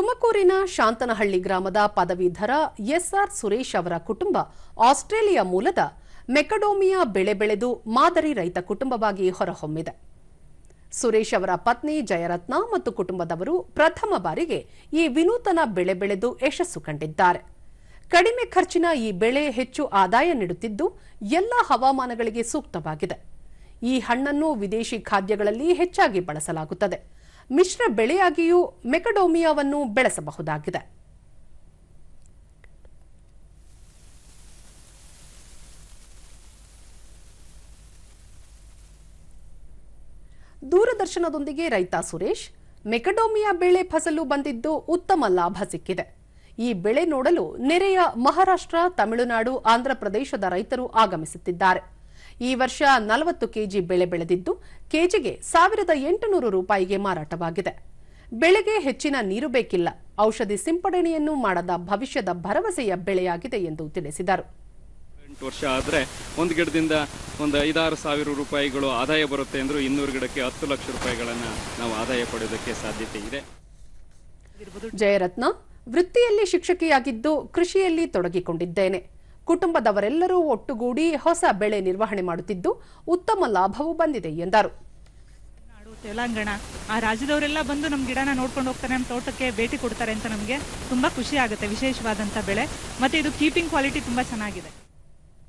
ತುಮಕೂರಿನ ಶಾಂತನಹಳ್ಳಿ ಗ್ರಾಮದ ಪದವೀಧರ ಎಸ್ಆರ್ ಸುರೇಶ್ ಅವರ ಕುಟುಂಬ ಆಸ್ಟ್ರೇಲಿಯಾ ಮೂಲದ ಮೆಕಡೋಮಿಯಾ ಬೆಳೆ ಬೆಳೆದು ಮಾದರಿ ರೈತ ಕುಟುಂಬವಾಗಿ ಹೊರಹೊಮ್ಮಿದೆ. ಸುರೇಶ್ ಅವರ ಪತ್ನಿ ಜಯರತ್ನ ಮತ್ತು ಕುಟುಂಬದವರು ಪ್ರಥಮ ಬಾರಿಗೆ ಈ ವಿನೂತನ ಬೆಳೆ ಬೆಳೆದು ಯಶಸ್ಸು ಕಂಡಿದ್ದಾರೆ. ಕಡಿಮೆ ಖರ್ಚಿನ ಈ ಬೆಳೆ ಹೆಚ್ಚು ಆದಾಯ ನೀಡುತ್ತಿದ್ದು, ಎಲ್ಲ ಹವಾಮಾನಗಳಿಗೆ ಸೂಕ್ತವಾಗಿದೆ. ಈ ಹಣ್ಣನ್ನು ವಿದೇಶಿ ಖಾದ್ಯಗಳಲ್ಲಿ ಹೆಚ್ಚಾಗಿ ಬಳಸಲಾಗುತ್ತದೆ. ಮಿಶ್ರ ಬೆಳೆಯಾಗಿಯೂ ಮೆಕಡೋಮಿಯಾವನ್ನು ಬೆಳೆಸಬಹುದಾಗಿದೆ. ದೂರದರ್ಶನದೊಂದಿಗೆ ರೈತ ಸುರೇಶ್, ಮೆಕಡೋಮಿಯಾ ಬೆಳೆ ಫಸಲು ಬಂದಿದ್ದು ಉತ್ತಮ ಲಾಭ ಸಿಕ್ಕಿದೆ. ಈ ಬೆಳೆ ನೋಡಲು ನೆರೆಯ ಮಹಾರಾಷ್ಟ್ರ, ತಮಿಳುನಾಡು ಆಂಧ್ರಪ್ರದೇಶದ ರೈತರು ಆಗಮಿಸುತ್ತಿದ್ದಾರೆ. ಈ ವರ್ಷ ನಲವತ್ತು ಕೆಜಿ ಬೆಳೆ ಬೆಳೆದಿದ್ದು ಕೆಜಿಗೆ ಸಾವಿರದ ಎಂಟುನೂರು ರೂಪಾಯಿಗೆ ಮಾರಾಟವಾಗಿದೆ. ಬೆಳೆಗೆ ಹೆಚ್ಚಿನ ನೀರು ಬೇಕಿಲ್ಲ. ಔಷಧಿ ಸಿಂಪಡಣೆಯನ್ನು ಮಾಡದ ಭವಿಷ್ಯದ ಭರವಸೆಯ ಬೆಳೆಯಾಗಿದೆ ಎಂದು ತಿಳಿಸಿದರು. ಎಂಟು ವರ್ಷ ಆದರೆ ಒಂದು ಗಿಡದಿಂದ ಒಂದು ಐದಾರು ಸಾವಿರ ರೂಪಾಯಿಗಳು ಆದಾಯ ಬರುತ್ತೆ ಅಂದರೂ ಇನ್ನೂರು ಗಿಡಕ್ಕೆ ಹತ್ತು ಲಕ್ಷ ರೂಪಾಯಿಗಳನ್ನು ನಾವು ಆದಾಯ ಪಡೆಯೋದಕ್ಕೆ ಸಾಧ್ಯತೆ ಇದೆ. ಜಯರತ್ನ ವೃತ್ತಿಯಲ್ಲಿ ಶಿಕ್ಷಕಿಯಾಗಿದ್ದು ಕೃಷಿಯಲ್ಲಿ ತೊಡಗಿಕೊಂಡಿದ್ದೇನೆ. ಕುಟುಂಬದವರೆಲ್ಲರೂ ಒಟ್ಟುಗೂಡಿ ಹೊಸ ಬೆಳೆ ನಿರ್ವಹಣೆ ಮಾಡುತ್ತಿದ್ದು ಉತ್ತಮ ಲಾಭವೂ ಬಂದಿದೆ ಎಂದರು. ತೆಲಂಗಾಣ. ಆ ರಾಜ್ಯದವರೆಲ್ಲ ಬಂದು ನಮ್ಮ ಗಿಡನ ನೋಡ್ಕೊಂಡು ಹೋಗ್ತಾರೆ ನಮ್ಮ ತೋಟಕ್ಕೆ ಭೇಟಿ ಕೊಡ್ತಾರೆ ಅಂತ ನಮಗೆ ತುಂಬ ಖುಷಿ ಆಗುತ್ತೆ ವಿಶೇಷವಾದಂಥ ಬೆಳೆ. ಮತ್ತು ಇದು ಕೀಪಿಂಗ್ ಕ್ವಾಲಿಟಿ ತುಂಬ ಚೆನ್ನಾಗಿದೆ.